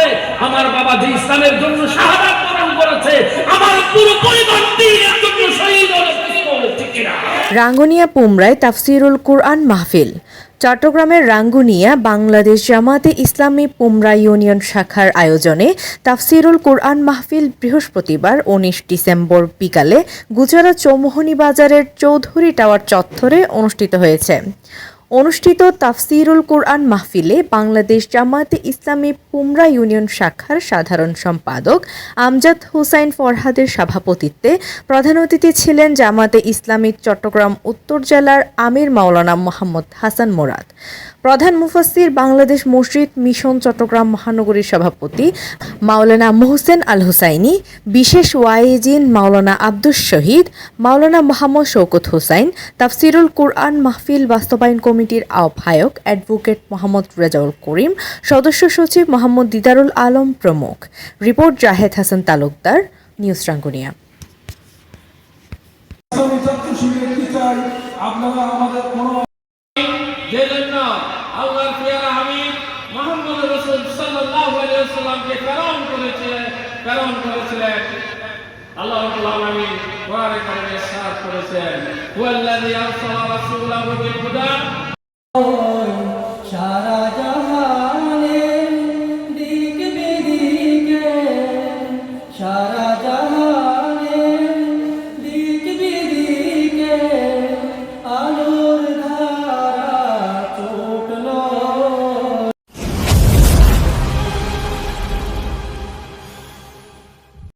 করেছে আমার বাবা যে ইসলামের জন্য শাহাদাত বরণ করেছে। আমার পুরো পরিবার দিনের জন্য শহীদ রাঙ্গুনিয়া পুমরায় তাফসিরুল কুরআন মাহফিল। চট্টগ্রামের রাঙ্গুনিয়া বাংলাদেশ জামাতে ইসলামী পুমরা ইউনিয়ন শাখার আয়োজনে তাফসিরুল কুরআন মাহফিল বৃহস্পতিবার, উনিশ ডিসেম্বর বিকালে গুজরাট চৌমোহনী বাজারের চৌধুরী টাওয়ার চত্বরে অনুষ্ঠিত হয়েছে। অনুষ্ঠিত তাফসিরুল কুরআন মাহফিলে বাংলাদেশ জামাতে ইসলামী পুমরা ইউনিয়ন শাখার সাধারণ সম্পাদক আমজাদ হুসাইন ফরহাদের সভাপতিত্বে প্রধান অতিথি ছিলেন জামাতে ইসলামী চট্টগ্রাম উত্তর জেলার আমির মাওলানা মোহাম্মদ হাসান মোরাদ। প্রধান মুফাসসির বাংলাদেশ মসজিদ মিশন চট্টগ্রাম মহানগরীর সভাপতি মাওলানা মোহসেন আল হুসাইনি, বিশেষ ওয়াইজিন মাওলানা আব্দুস শহীদ, মাওলানা মোহাম্মদ শৌকত হুসাইন, তাফসিরুল কুরআন মাহফিল বাস্তবায়ন কমিটির আহ্বায়ক অ্যাডভোকেট মোহাম্মদ রেজাউল করিম, সদস্য সচিব মোহাম্মদ দিদারুল আলম প্রমুখ। Report Zahed Hasan Talukdar, news Rangunia. আল্লাহ করেছেন। আরসালা রাসূলাহু বিল হুদা Shara